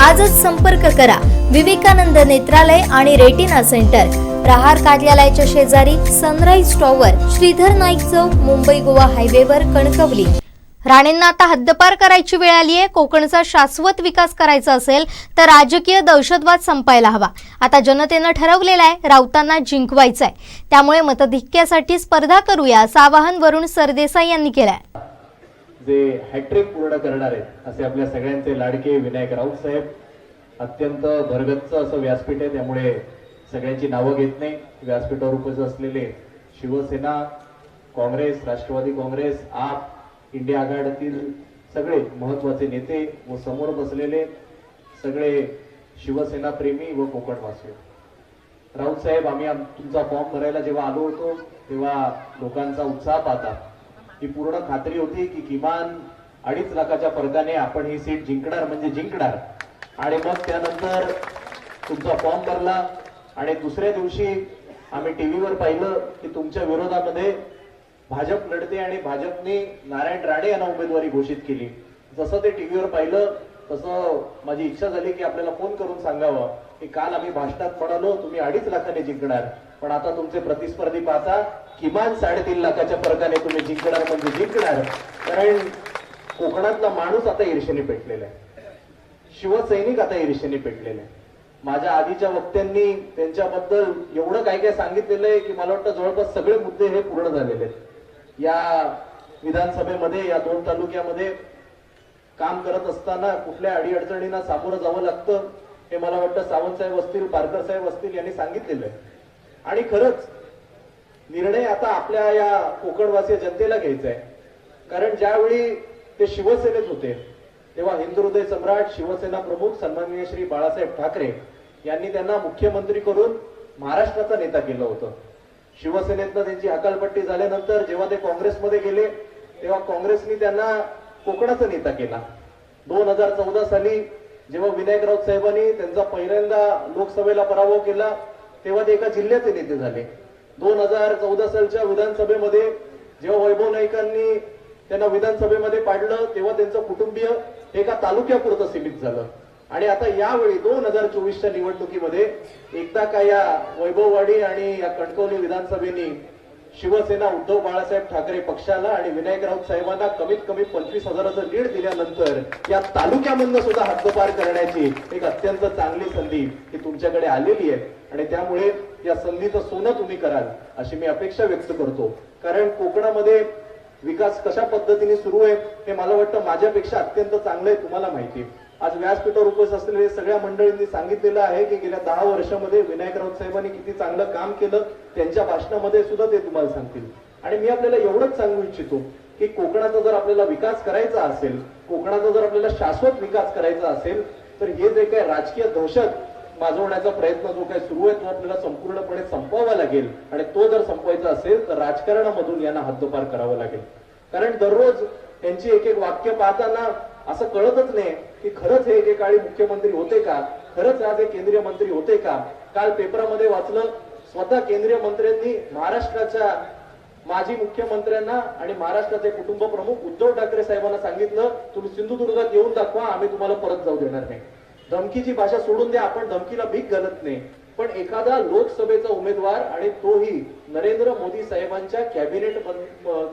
आजच संपर्क करा. विवेकानंद नेत्रालय आणि रेटिना सेंटर. प्रहार कार्यालयाच्या शेजारी सनराईज टॉवर श्रीधर नाईक चौक मुंबई गोवा हायवेवर कणकवली. राणेंना आता हद्दपार करायची वेळ आली आहे. कोकणचा शाश्वत विकास करायचा असेल तर राजकीय दहशतवाद संपायला हवा. आता जनतेनं ठरवलेला आहे राऊतांना जिंकवायचं आहे त्यामुळे मतधिक्यासाठी स्पर्धा करूया असं आवाहन वरुण सरदेसाई यांनी केलं आहे जे हॅट्रिक पूर्ण करणार आहेत असे आपल्या सगळ्यांचे लाडके विनायक राऊत साहेब. अत्यंत भरगच्च असं व्यासपीठ आहे त्यामुळे सगळ्यांची नावं घेत नाही. व्यासपीठावर उपस्थित असलेले शिवसेना काँग्रेस राष्ट्रवादी काँग्रेस आप इंडिया आघाडीतील सगळे महत्त्वाचे नेते व समोर बसलेले सगळे शिवसेना प्रेमी व कोकणवासी. राऊत साहेब आम्ही तुमचा फॉर्म भरायला जेव्हा आलो होतो तेव्हा लोकांचा उत्साह पाहता ही पूर्ण खात्री होती की किमान अडीच लाखाच्या फरकाने आपण ही सीट जिंकणार म्हणजे जिंकणार. आणि मग त्यानंतर तुमचा फॉर्म भरला आणि दुसऱ्या दिवशी आम्ही टीव्हीवर पाहिलं की तुमच्या विरोधामध्ये भाजप लढते आणि भाजपने नारायण राणे यांना उमेदवारी घोषित केली. जसं ते टीव्हीवर पाहिलं तसं माझी इच्छा झाली की आपल्याला फोन करून सांगावं की काल आम्ही भाषणात म्हणालो तुम्ही अडीच लाखाने जिंकणार. पण आता तुमचे प्रतिस्पर्धी पाहता किमान साडेतीन लाखाच्या फरकाने तुम्ही जिंकणार म्हणजे जिंकणार. कारण कोकणातला माणूस आता ईर्षेने पेटलेला आहे. शिवसैनिक आता ईर्षेने पेटलेले आहे. माझ्या आधीच्या वक्त्यांनी त्यांच्याबद्दल एवढं काय काय सांगितलेलं आहे की मला वाटतं जवळपास सगळे मुद्दे हे पूर्ण झालेले आहेत. या विधानसभेमध्ये या दोन तालुक्यामध्ये काम करत असताना कुठल्या अडीअडचणींना सामोरं जावं लागतं हे मला वाटतं सावंत साहेब असतील पारकर साहेब असतील यांनी सांगितलेलं आहे. आणि खरंच निर्णय आता आपल्या या कोकणवासीय जनतेला घ्यायचा आहे. कारण ज्यावेळी ते शिवसेनेत होते तेव्हा हिंदू हृदय सम्राट शिवसेना प्रमुख सन्माननीय श्री बाळासाहेब ठाकरे यांनी त्यांना मुख्यमंत्री करून महाराष्ट्राचा नेता केलं होतं. शिवसेनेतनं त्यांची हकालपट्टी झाल्यानंतर जेव्हा ते काँग्रेसमध्ये गेले तेव्हा काँग्रेसनी त्यांना कोकणाचा नेता केला. दोन हजार चौदा साली जेव्हा विनायक राऊत साहेबांनी त्यांचा पहिल्यांदा लोकसभेला पराभव केला तेव्हा ते एका जिल्ह्याचे नेते झाले. दोन हजार चौदा सालच्या विधानसभेमध्ये जेव्हा वैभव नाईकांनी त्यांना विधानसभेमध्ये पाडलं तेव्हा त्यांचं कुटुंबीय एका तालुक्यापुरतं सीमित झालं. आणि आता यावेळी दोन हजार चोवीसच्या निवडणुकीमध्ये एकदा का या वैभववाडी आणि या कणकवली विधानसभेनी शिवसेना उद्धव बाळासाहेब ठाकरे पक्षाला आणि विनायक राऊत साहेबांना कमीत कमी पंचवीस हजाराचं लीड दिल्यानंतर या तालुक्यामधनं सुद्धा हद्दपार करण्याची एक अत्यंत चांगली संधी ही तुमच्याकडे आलेली आहे आणि त्यामुळे या संधीचं सोनं तुम्ही कराल अशी मी अपेक्षा व्यक्त करतो कारण कोकणामध्ये विकास कशा पद्धतीने सुरू आहे हे मला वाटतं माझ्यापेक्षा अत्यंत चांगलं आहे तुम्हाला माहिती आहे. आज व्यासपीठावर उपस्थित असलेले सगळ्या मंडळींनी सांगितलेलं आहे की गेल्या दहा वर्षामध्ये विनायक राऊत साहेबांनी किती चांगलं काम केलं त्यांच्या भाषणामध्ये सुद्धा ते तुम्हाला सांगतील. आणि मी आपल्याला एवढंच सांगू इच्छितो की कोकणाचा जर आपल्याला विकास करायचा असेल कोकणाचा जर आपल्याला शाश्वत विकास करायचा असेल तर हे जे काही राजकीय दहशत माजवण्याचा प्रयत्न जो काही सुरू आहे तो आपल्याला संपूर्णपणे संपवावा लागेल. आणि तो जर संपवायचा असेल तर राजकारणामधून यांना हद्दपार करावं लागेल. कारण दररोज त्यांची एक एक वाक्य पाहताना असं कळतच नाही की खरंच हे एकेकाळी मुख्यमंत्री होते का? खरंच आज हे केंद्रीय मंत्री होते का? काल पेपरामध्ये वाचलं स्वतः केंद्रीय मंत्र्यांनी महाराष्ट्राच्या माजी मुख्यमंत्र्यांना आणि महाराष्ट्राचे कुटुंब प्रमुख उद्धव ठाकरे साहेबांना सांगितलं तुम्ही सिंधुदुर्गात येऊन दाखवा आम्ही तुम्हाला परत जाऊ देणार नाही. धमकीची भाषा सोडून द्या आपण धमकीला भीक घालत नाही. पण एखादा लोकसभेचा उमेदवार आणि तोही नरेंद्र मोदी साहेबांच्या कॅबिनेट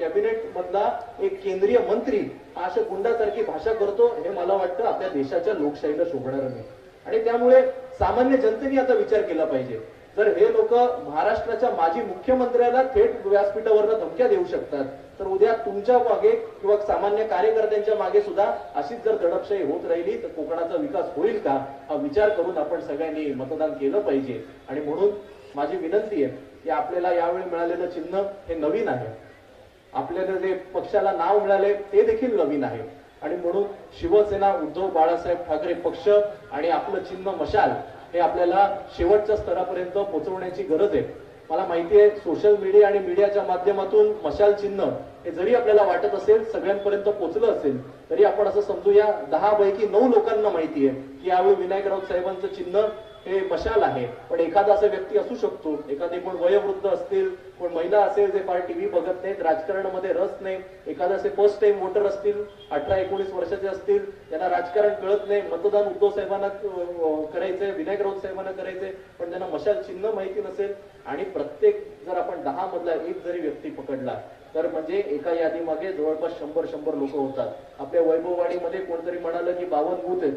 कॅबिनेट मधला एक केंद्रीय मंत्री अशा गुंडासारखी भाषा करतो हे मला वाटतं आपल्या देशाच्या लोकशाहीला शोभणार नाही. आणि त्यामुळे सामान्य जनतेने आता विचार केला पाहिजे. तर हे लोक महाराष्ट्राच्या माजी मुख्यमंत्र्याला थेट व्यासपीठावरनं धमक्या देऊ शकतात. तर उद्या तुमच्या मागे किंवा सामान्य कार्यकर्त्यांच्या मागे सुद्धा अशीच जर दडपशाही होत राहिली तर कोकणाचा विकास होईल का? हा विचार करून आपण सगळ्यांनी मतदान केलं पाहिजे. आणि म्हणून माझी विनंती आहे की आपल्याला यावेळी मिळालेलं चिन्ह हे नवीन आहे. आपल्याला जे पक्षाला नाव मिळाले ते देखील नवीन आहे. आणि म्हणून शिवसेना उद्धव बाळासाहेब ठाकरे पक्ष आणि आपलं चिन्ह मशाल हे आपल्याला शेवटच्या स्तरापर्यंत पोहोचवण्याची गरज आहे. मला माहिती आहे सोशल मीडिया आणि मीडियाच्या माध्यमातून मशाल चिन्ह हे जरी आपल्याला वाटत असेल सगळ्यांपर्यंत पोहोचलं असेल तरी आपण असं समजूया दहा पैकी नऊ लोकांना माहिती आहे की यावेळी विनायकराव साहेबांचं चिन्ह हे मशाल आहे. पण एखादा असा व्यक्ती असू शकतो. एखादे कोण वयोवृद्ध असतील कोण महिला असेल जे फार टीव्ही बघत नाहीत राजकारणामध्ये रस नाही. एखादा असे फर्स्ट टाइम वोटर असतील अठरा एकोणीस वर्षाचे असतील त्यांना राजकारण कळत नाही. मतदान उद्धव साहेबांना करायचंय विनायक राऊत साहेबांना करायचंय पण त्यांना मशाल चिन्ह माहिती नसेल आणि प्रत्येक जर आपण दहा मधला एक जरी व्यक्ती पकडला तर म्हणजे एका यादीमागे जवळपास शंभर शंभर लोक होतात. आपल्या वैभववाडीमध्ये कोणतरी म्हणालं की बावन्न बूथ आहेत.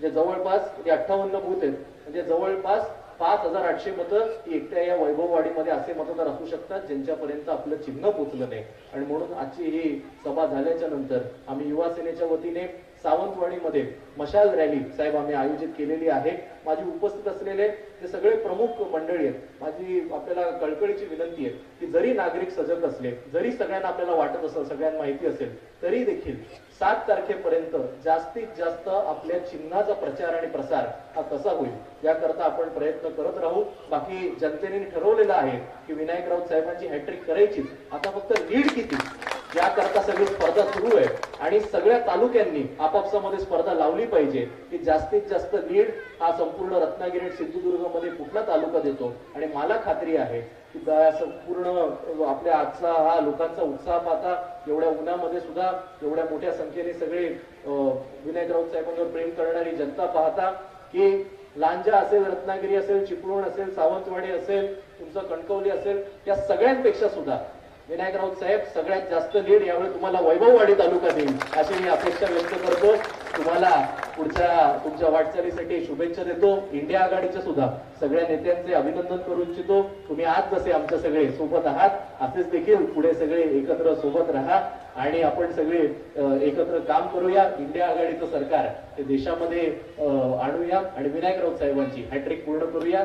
जे जवळपास म्हणजे अठ्ठावन्न बूथ आहेत. म्हणजे जवळपास पाच हजार आठशे मतं एकट्या या वैभववाडीमध्ये असे मतदार असू शकतात ज्यांच्यापर्यंत आपलं चिन्ह पोचलं नाही. आणि म्हणून आजची ही सभा झाल्याच्यानंतर आम्ही युवा सेनेच्या वतीने सावंतवाडीमध्ये मशाल रॅली साहेब आम्ही आयोजित केलेली आहे. माझी उपस्थित असलेले जे सगळे प्रमुख मंडळी आहेत माझी आपल्याला कळकळीची विनंती आहे की जरी नागरिक सजग असले जरी सगळ्यांना आपल्याला वाटत असेल सगळ्यांना माहिती असेल तरी देखील सात तारखेपर्यंत जास्तीत जास्त आपल्या चिन्हाचा प्रचार आणि प्रसार हा कसा होईल याकरता आपण प्रयत्न करत राहू. बाकी जनतेने ठरवलेलं आहे की विनायक राऊत साहेबांची हॅट्रिक करायची आता फक्त लीड किती? याकरता सगळी स्पर्धा सुरू आहे. आणि सगळ्या तालुक्यांनी आपापसामध्ये स्पर्धा लावली पाहिजे. की जास्तीत जास्त लीड हा संपूर्ण रत्नागिरी आणि सिंधुदुर्गमध्ये कुठला तालुका देतो? आणि मला खात्री आहे की संपूर्ण आपल्या आजचा हा लोकांचा उत्साह पाहता एवढ्या उन्हामध्ये सुद्धा एवढ्या मोठ्या संख्येने सगळे विनायक राऊत साहेबांवर प्रेम करणारी जनता पाहता की लांजा असेल रत्नागिरी असेल चिपळूण असेल सावंतवाडी असेल तुमचं कणकवली असेल या सगळ्यांपेक्षा सुद्धा विनायक राऊत साहेब सगळ्यात जास्त लीड यावेळी तुम्हाला वैभववाडी तालुका देईल अशी मी अपेक्षा व्यक्त करतो. तुम्हाला पुढच्या तुमच्या वाटचालीसाठी शुभेच्छा देतो. इंडिया आघाडीच्या सुद्धा सगळ्या नेत्यांचे अभिनंदन करू इच्छितो. तुम्ही आज जसे आमच्या सगळे सोबत आहात असेच देखील पुढे सगळे एकत्र सोबत राहा आणि आपण सगळे एकत्र काम करूया. इंडिया आघाडीचं सरकार हे देशामध्ये आणूया आणि विनायक राऊत साहेबांची हॅट्रिक पूर्ण करूया.